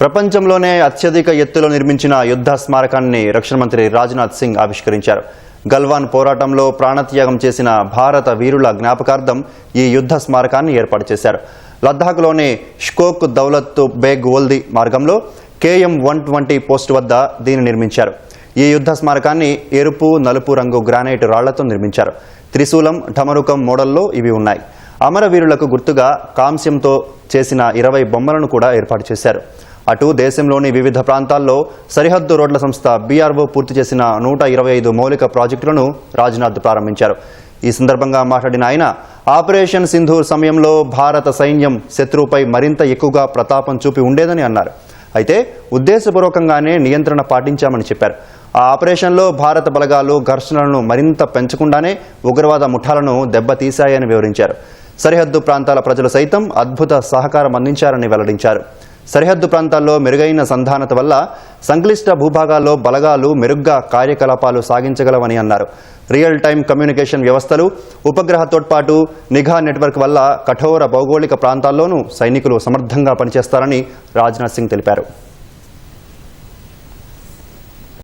ప్రపంచంలోనే అత్యధిక ఎత్తులో నిర్మించిన యుద్ధ స్మారకాన్ని రక్షణ మంత్రి రాజ్నాథ్ సింగ్ ఆవిష్కరించారు. గల్వాన్ పోరాటంలో ప్రాణత్యాగం చేసిన భారత వీరుల జ్ఞాపకార్థం ఈ యుద్ధ స్మారకాన్ని ఏర్పాటు చేశారు. లద్దాఖ్లోని ష్కోక్ దౌలత్ బేగ్ ఓల్ది మార్గంలో కేఎం వన్ ట్వంటీ పోస్ట్ వద్ద దీన్ని నిర్మించారు. ఈ యుద్ధ స్మారకాన్ని ఎరుపు నలుపు రంగు గ్రానైట్ రాళ్ళతో నిర్మించారు. త్రిశూలం ఢమరుకం మోడల్లో ఇవి ఉన్నాయి. అమరవీరులకు గుర్తుగా కాంస్యంతో చేసిన ఇరవై బొమ్మలను కూడా ఏర్పాటు చేశారు. అటు దేశంలోని వివిధ ప్రాంతాల్లో సరిహద్దు రోడ్ల సంస్థ బీఆర్ఓ పూర్తి చేసిన నూట ఇరవై ఐదు మౌలిక ప్రాజెక్టులను రాజ్నాథ్ ప్రారంభించారు. ఈ సందర్భంగా మాట్లాడిన ఆయన ఆపరేషన్ సింధూర్ సమయంలో భారత సైన్యం శత్రువుపై మరింత ఎక్కువగా ప్రతాపం చూపి ఉండేదని అన్నారు. అయితే ఉద్దేశపూర్వకంగానే నియంత్రణ పాటించామని చెప్పారు. ఆ ఆపరేషన్లో భారత బలగాలు ఘర్షణలను మరింత పెంచకుండానే ఉగ్రవాద ముఠాలను దెబ్బతీశాయని వివరించారు. సరిహద్దు ప్రాంతాల ప్రజలు సైతం అద్భుత సహకారం అందించారని వెల్లడించారు. సరిహద్దు ప్రాంతాల్లో మెరుగైన సంధానత వల్ల సంక్లిష్ట భూభాగాల్లో బలగాలు మెరుగ్గా కార్యకలాపాలు సాగించగలవని అన్నారు. రియల్ టైం కమ్యూనికేషన్ వ్యవస్థలు ఉపగ్రహ తోడ్పాటు నిఘా నెట్వర్క్ వల్ల కఠోర భౌగోళిక ప్రాంతాల్లోనూ సైనికులు సమర్థంగా పనిచేస్తారని రాజ్నాథ్ సింగ్ తెలిపారు.